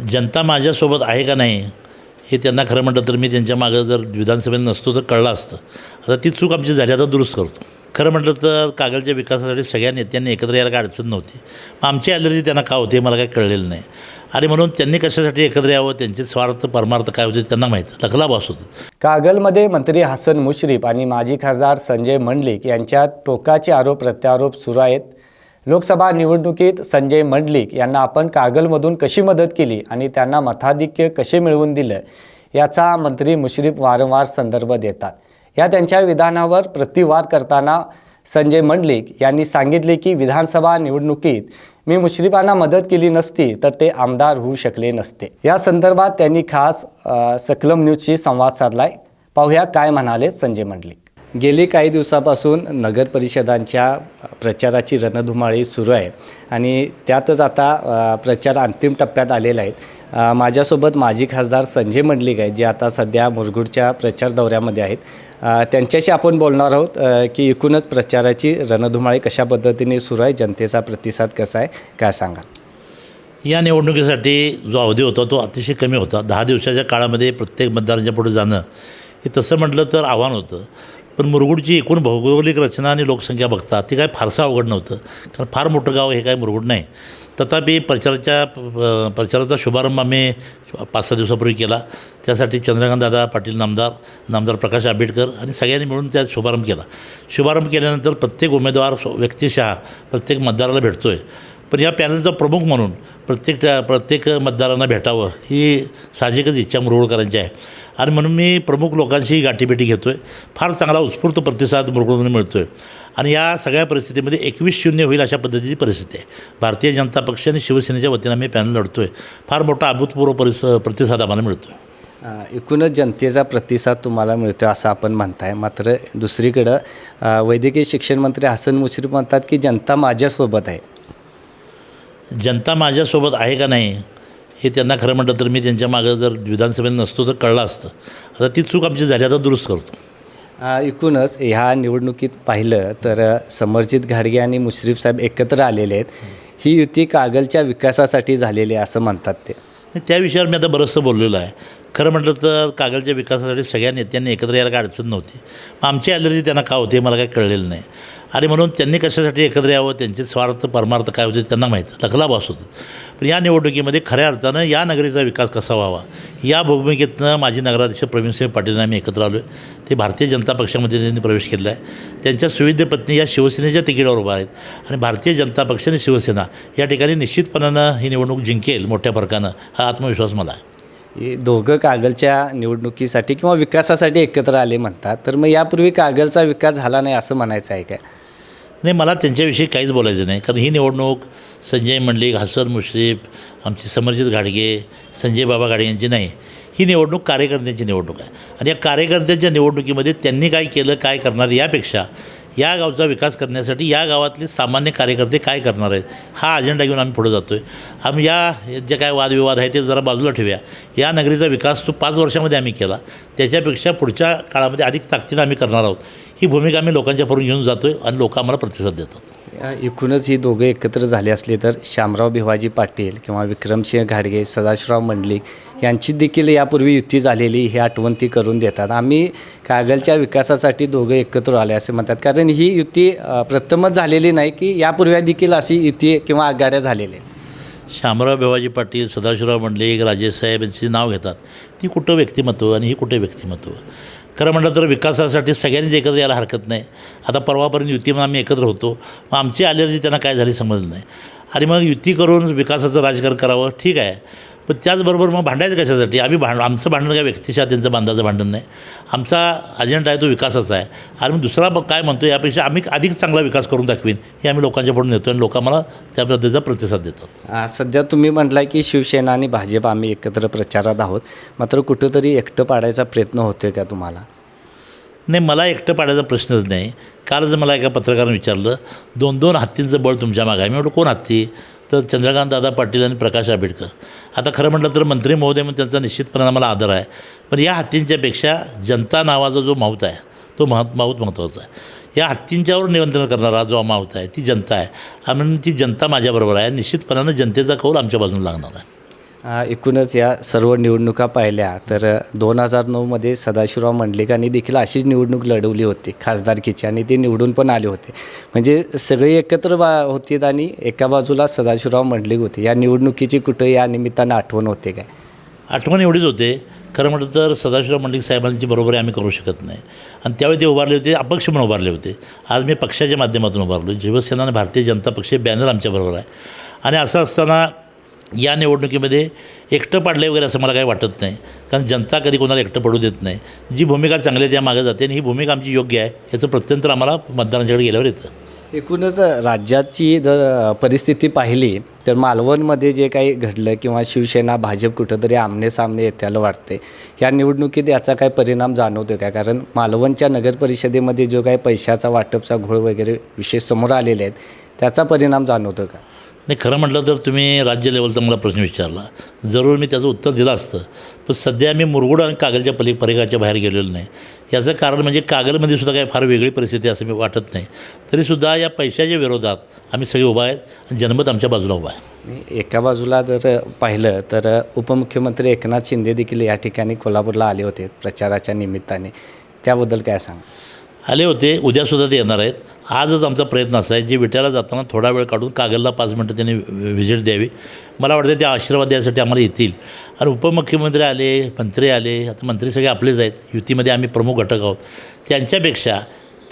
जनता माझ्यासोबत आहे का नाही हे त्यांना खरं म्हटलं तर मी त्यांच्या मागं जर विधानसभेत नसतो तर कळलं असतं. आता ती चूक आमची झाली आता दुरुस्त करतो. खरं म्हटलं तर कागलच्या विकासासाठी सगळ्या नेत्यांनी एकत्र यायला काय अडचण नव्हती. मग आमची ॲलर्जी त्यांना का होती मला काही कळलेलं नाही. आणि म्हणून त्यांनी कशासाठी एकत्र यावं त्यांचे स्वार्थ परमार्थ काय होते त्यांना माहीत. लखलाभास बॉस होते. कागलमध्ये मंत्री हसन मुश्रीफ आणि माजी खासदार संजय मंडलिक यांच्यात टोकाचे आरोप प्रत्यारोप सुरू आहेत. लोकसभा निवडणुकीत संजय मंडलिक यांना आपण कागलमधून कशी मदत केली आणि त्यांना मताधिक्य कसे मिळवून दिलं याचा मंत्री मुश्रीफ वारंवार संदर्भ देतात. या त्यांच्या विधानावर प्रतिवाद करताना संजय मंडलिक यांनी सांगितले की विधानसभा निवडणुकीत मी मुश्रीफांना मदत केली नसती तर ते आमदार होऊ शकले नसते. या संदर्भात त्यांनी खास सकलम न्यूजशी संवाद साधलाय. पाहूया काय म्हणाले संजय मंडलिक. गेली काही दिवसापासून नगर परिषदांच्या प्रचाराची रणधुमाळी सुरू आहे. आणि त्यातच आता प्रचार अंतिम टप्प्यात आलेला आहे. माझ्यासोबत माजी खासदार संजय मंडलिक आहेत जे आता सध्या मुरगुडच्या प्रचार दौऱ्यामध्ये आहेत. त्यांच्याशी आपण बोलणार आहोत की एकूणच प्रचाराची रणधुमाळी कशा पद्धतीने सुरू आहे जनतेचा प्रतिसाद कसा आहे काय सांगा या निवडणुकीसाठी जो अवधी होता तो अतिशय कमी होता. दहा दिवसाच्या काळामध्ये प्रत्येक मतदारांच्या पुढे जाणं हे तसं म्हटलं तर आव्हान होतं. पण मुरगुडची एकूण भौगोलिक रचना आणि लोकसंख्या बघता ती काय फारसं अवघड नव्हतं. कारण फार मोठं गाव हे काय मुरगुड नाही. तथापि प्रचाराच्या प्रचाराचा शुभारंभ आम्ही पाच सहा दिवसापूर्वी केला. त्यासाठी चंद्रकांत दादा पाटील नामदार नामदार प्रकाश आंबेडकर आणि सगळ्यांनी मिळून त्यात शुभारंभ केला. शुभारंभ केल्यानंतर प्रत्येक उमेदवार व्यक्तिशः प्रत्येक मतदाराला भेटतो आहे पण या पॅनलचा प्रमुख म्हणून प्रत्येक प्रत्येक मतदारांना भेटावं ही साहजिकच इच्छा मुरगुडकरांची आहे. आणि म्हणून मी प्रमुख लोकांशी गाठीभेटी घेतो आहे फार चांगला उत्स्फूर्त प्रतिसाद मुरगुडमध्ये मिळतो आहे आणि या सगळ्या परिस्थितीमध्ये एकवीस शून्य होईल अशा पद्धतीची परिस्थिती आहे. भारतीय जनता पक्ष आणि शिवसेनेच्या वतीनं आम्ही पॅनल लढतो आहे फार मोठा अभूतपूर्व परिस प्रतिसाद आम्हाला मिळतो आहे एकूणच जनतेचा प्रतिसाद तुम्हाला मिळतो असं आपण म्हणताय. मात्र दुसरीकडं वैद्यकीय शिक्षण मंत्री हसन मुश्रीफ म्हणतात की जनता माझ्यासोबत आहे. जनता माझ्यासोबत आहे का नाही? हे त्यांना खरं म्हटलं तर मी त्यांच्या मागं जर विधानसभेत नसतो तर कळलं असतं. आता ती चूक आमची झाली आता दुरुस्त करतो. एकूणच ह्या निवडणुकीत पाहिलं तर समरजित घाडगे आणि मुश्रीफ साहेब एकत्र आलेले आहेत. ही युती कागलच्या विकासासाठी झालेली आहे असं म्हणतात ते. त्या विषयावर मी आता बरंचसं बोललेलो आहे. खरं म्हटलं तर कागलच्या विकासासाठी सगळ्या नेत्यांनी एकत्र यायला काय अडचण नव्हती. मग आमची ॲलर्जी त्यांना का होती मला काही कळलेलं नाही. आणि म्हणून त्यांनी कशासाठी एकत्र यावं त्यांचे स्वार्थ परमार्थ काय होते त्यांना माहीत. लखलाभास बॉस पण या निवडणुकीमध्ये खऱ्या अर्थानं या नगरीचा विकास कसा व्हावा? या भूमिकेतनं माजी नगराध्यक्ष प्रवीणसिंह पाटील आम्ही एकत्र आलो आहे ते भारतीय जनता पक्षामध्ये त्यांनी प्रवेश केला आहे. त्यांच्या सुविधे पत्नी या शिवसेनेच्या तिकीटावर उभा आहेत. आणि भारतीय जनता पक्ष आणि शिवसेना या ठिकाणी निश्चितपणानं ही निवडणूक जिंकेल मोठ्या फरकानं हा आत्मविश्वास मला आहे. हे दोघं कागलच्या निवडणुकीसाठी किंवा विकासासाठी एकत्र आले म्हणतात तर मग यापूर्वी कागलचा विकास झाला नाही असं म्हणायचं आहे काय? नाही मला त्यांच्याविषयी काहीच बोलायचं नाही. कारण ही निवडणूक संजय मंडलिक हसन मुश्रीफ आमचे समरजित घाडगे संजय बाबा घाडगे यांची नाही. ही निवडणूक कार्यकर्त्यांची निवडणूक आहे. आणि या कार्यकर्त्यांच्या निवडणुकीमध्ये त्यांनी काय केलं काय करणार यापेक्षा या गावचा विकास करण्यासाठी या गावातले सामान्य कार्यकर्ते काय करणार आहेत हा अजेंडा घेऊन आम्ही पुढे जातो आहे आम्ही या जे काय वादविवाद आहे ते जरा बाजूला ठेवूया. या नगरीचा विकास तो पाच वर्षामध्ये आम्ही केला. त्याच्यापेक्षा पुढच्या काळामध्ये अधिक ताकदीनं आम्ही करणार आहोत. ही भूमिका आम्ही लोकांच्या पुढे घेऊन जातो आहे आणि लोक आम्हाला प्रतिसाद देतात. या एकूणच ही दोघं एकत्र झाले असले तर शामराव भिवाजी पाटील किंवा विक्रमसिंह घाडगे सदाशिवराव मंडलिक यांची देखील यापूर्वी युती झालेली ही आठवण ती करून देतात. आम्ही कागलच्या विकासासाठी दोघं एकत्र आले असे म्हणतात. कारण ही युती प्रथमच झालेली नाही की यापूर्वी देखील अशी युती किंवा आघाड्या झालेल्या. शामराव बेवाजी पाटील सदाशिवराव मंडलिक राजेसाहेब यांची नाव घेतात. ती कुठं व्यक्तिमत्व आणि ही कुठे व्यक्तिमत्व? खरं म्हटलं तर विकासासाठी सगळ्यांनीच एकत्र यायला हरकत नाही. आता परवापर्यंत युतीमध्ये आम्ही एकत्र होतो. मग आमची ॲलर्जी त्यांना काय झाली समजलं नाही. आणि मग युती करून विकासाचं राजकारण करावं ठीक आहे. पण त्याचबरोबर मग भांडायचं कशासाठी? आम्ही भांड आमचं भांडण काय व्यक्तिशा त्यांचं बांधाचं भांडण नाही. आमचा अजेंडा आहे तो विकासाचा आहे. आणि मग दुसरा मग काय म्हणतो यापेक्षा आम्ही अधिक चांगला विकास करून दाखवीन हे आम्ही लोकांच्या पुढे नेतो आणि लोक आम्हाला त्या पद्धतीचा प्रतिसाद देतात. सध्या तुम्ही म्हटलाय की शिवसेना आणि भाजप आम्ही एकत्र प्रचारात आहोत. मात्र कुठंतरी एकटं पाडायचा प्रयत्न होतोय का तुम्हाला? नाही मला एकटं पाडायचा प्रश्नच नाही. कालच मला एका पत्रकारानं विचारलं दोन दोन हत्तींचं बळ तुमच्या मागे आहे. मी म्हटलं कोण हत्ती? तर चंद्रकांत दादा पाटील आणि प्रकाश आंबेडकर. आता खरं म्हटलं तर मंत्री महोदय म्हणून त्यांचा निश्चितपणा मला आदर आहे. पण या हत्तींच्यापेक्षा जनता नावाचा जो माऊत आहे तो मह माऊत महत्त्वाचा आहे. या हत्तींच्यावर नियंत्रण करणारा जो माऊत आहे ती जनता आहे. आणि म्हणून ती जनता माझ्याबरोबर आहे. निश्चितपणानं जनतेचा कौल आमच्या बाजूने लागणार आहे. एकूणच या सर्व निवडणुका पाहिल्या तर दोन हजार नऊमध्ये सदाशिवराव मंडलिकांनी देखील अशीच निवडणूक लढवली होती खासदारकीची आणि ते निवडून पण आले होते. म्हणजे सगळे एकत्र बा होते आणि एका बाजूला सदाशिवराव मंडलिक होते. या निवडणुकीची कुठं या निमित्तानं आठवण होते काय? आठवण एवढीच होते. खरं म्हटलं तर सदाशिवराव मंडलिक साहेबांची बरोबरी आम्ही करू शकत नाही. आणि त्यावेळी ते उभारले होते अपक्ष म्हणून उभारले होते. आज मी पक्षाच्या माध्यमातून उभारलो शिवसेना आणि भारतीय जनता पक्ष बॅनर आमच्याबरोबर आहे. आणि असं असताना या निवडणुकीमध्ये एकटं पाडलं वगैरे असं मला काही वाटत नाही. कारण जनता कधी कोणाला एकटं पडू देत नाही. जी भूमिका चांगली त्या मागे जाते आणि ही भूमिका आमची योग्य आहे याचं प्रत्यंतर आम्हाला मतदारांच्याकडे गेल्यावर येतं. एकूणच राज्याची जर परिस्थिती पाहिली तर मालवणमध्ये जे काही घडलं किंवा शिवसेना भाजप कुठंतरी आमने सामने येत्याला वाटते. या निवडणुकीत याचा काय परिणाम जाणवतो का? कारण मालवणच्या नगरपरिषदेमध्ये जो काही पैशाचा वाटपचा घोळ वगैरे विषय समोर आलेले आहेत त्याचा परिणाम जाणवतो का? नाही खरं म्हटलं तर तुम्ही राज्य लेवलचा मला प्रश्न विचारला. जरूर मी त्याचं उत्तर दिलं असतं. पण सध्या मी मुरगुड आणि कागलच्या पली परिघाच्या बाहेर गेलेलो नाही. याचं कारण म्हणजे कागलमध्ये सुद्धा काही फार वेगळी परिस्थिती असं मी वाटत नाही. तरीसुद्धा या पैशाच्या विरोधात आम्ही सगळे उभा आहेत आणि जनमत आमच्या बाजूला उभा आहे. एका बाजूला जर पाहिलं तर उपमुख्यमंत्री एकनाथ शिंदे देखील या ठिकाणी कोल्हापूरला आले होते प्रचाराच्या निमित्ताने. त्याबद्दल काय सांग? आले होते. उद्यासुद्धा ते येणार आहेत. आजच आमचा प्रयत्न असा आहे जे विट्याला जाताना थोडा वेळ काढून कागलला पाच मिनटं त्यांनी व्हिजिट द्यावी. मला वाटतं ते आशीर्वाद द्यायसाठी आम्हाला येतील. आणि उपमुख्यमंत्री आले मंत्री आले आता मंत्री सगळे आपलेच आहेत. युतीमध्ये आम्ही प्रमुख घटक आहोत. त्यांच्यापेक्षा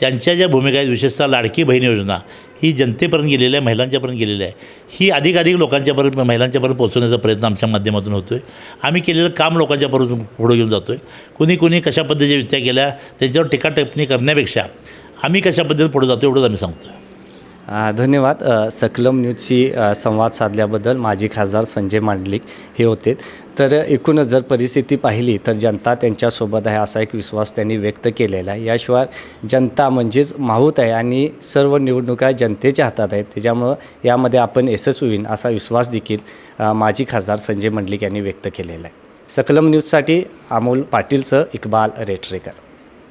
त्यांच्या ज्या भूमिका आहेत विशेषतः लाडकी बहीण योजना ही जनतेपर्यंत गेलेली आहे महिलांच्यापर्यंत गेलेली आहे. ही अधिकाधिक लोकांच्यापर्यंत महिलांच्यापर्यंत पोहोचवण्याचा प्रयत्न आमच्या माध्यमातून होतो आहे आम्ही केलेलं काम लोकांच्यापर्यंत पुढे घेऊन जातो आहे कुणी कुणी कशा पद्धतीच्या युत्या केल्या त्याच्यावर टीका टिप्पणी करण्यापेक्षा आम्ही कशा पद्धतीने पुढे जातो एवढंच आम्ही सांगतो धन्यवाद. सकलम न्यूजशी संवाद साधल्याबद्दल माजी खासदार संजय मांडलिक हे होते. तर एकूणच जर परिस्थिती पाहिली तर जनता त्यांच्यासोबत आहे असा एक विश्वास त्यांनी व्यक्त केलेला आहे. याशिवाय जनता म्हणजेच माहूत आहे आणि सर्व निवडणुका जनतेच्या हातात आहेत. त्याच्यामुळं यामध्ये आपण एसच होईन असा विश्वास देखील माजी खासदार संजय मंडलिक यांनी व्यक्त केलेला आहे. सकलम न्यूजसाठी अमोल पाटीलसह इकबाल रेटरेकर.